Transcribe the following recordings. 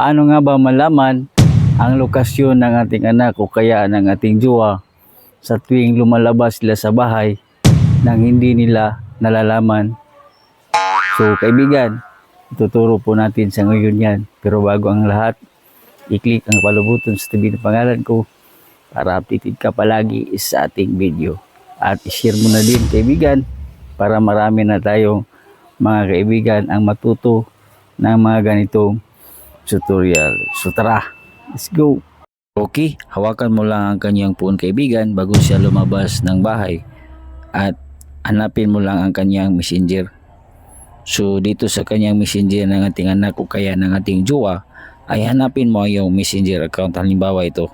Paano nga ba malaman ang lokasyon ng ating anak o kaya ng ating jowa sa tuwing lumalabas sila sa bahay nang hindi nila nalalaman? So kaibigan, ituturo po natin sa ngayon yan. Pero bago ang lahat, i-click ang palubuton sa tabi ng pangalan ko para updated ka palagi sa ating video. At i-share mo na din kaibigan para marami na tayong mga kaibigan ang matuto ng mga ganitong tutorial. So tara, let's go! Okay, hawakan mo lang ang kanyang phone kaibigan bago siya lumabas ng bahay at hanapin mo lang ang kanyang messenger. So dito sa kanyang messenger ng ating anak o kaya ng ating jowa ay hanapin mo yung messenger account halimbawa ito.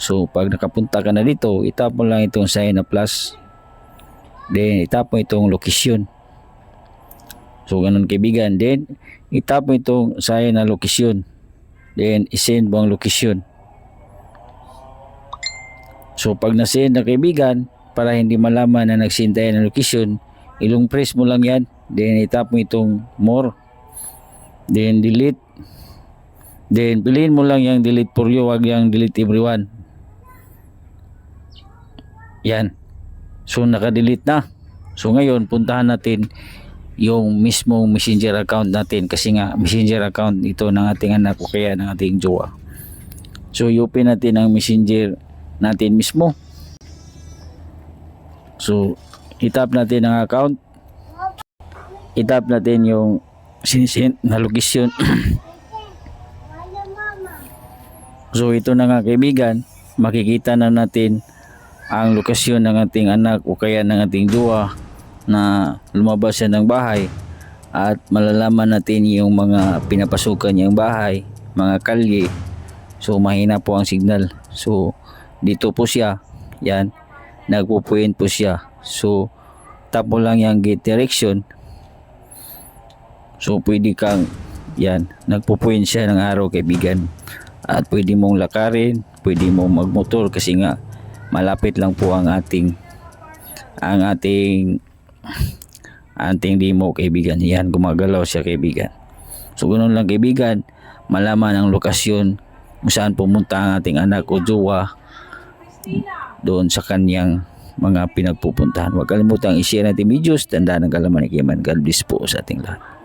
So pag nakapunta ka na dito, itap mo lang itong sign na plus. Then itap mo itong location. So ganun kaibigan. Then itap mo itong sign na location. Then isend mo ang location. So pag nasend na kaibigan, para hindi malaman na nagsend tayo ng location, ilong press mo lang yan. Then itap mo itong more. Then delete. Then piliin mo lang yung delete for you, wag yung delete everyone. Yan. So naka-delete na. So ngayon puntahan natin yung mismong messenger account natin kasi nga messenger account ito ng ating anak o kaya ng ating jowa. So open natin ang messenger natin mismo. So itap natin ang account. Itap natin yung sinisend na location. so ito na nga kaibigan, makikita na natin ang lokasyon ng ating anak o kaya ng ating jowa na lumabas siya ng bahay at malalaman natin yung mga pinapasukan niyang bahay, mga kalye. So mahina po ang signal. So dito po siya, yan, nagpupuin po siya. So tap mo lang yung gate direction. So pwede kang, yan, nagpupuin siya ng araw kaibigan. At pwede mong lakarin, pwede mong magmotor kasi nga malapit lang po ang ating ang ating ating demo kaibigan yan gumagalaw siya kaibigan. So ganun lang kaibigan malaman ang lokasyon kung saan pumunta ang ating anak o jowa doon sa kanyang mga pinagpupuntahan. Huwag kalimutang i-share natin videos tandaan ang kalaman ni Kiman God bless po sa ating lahat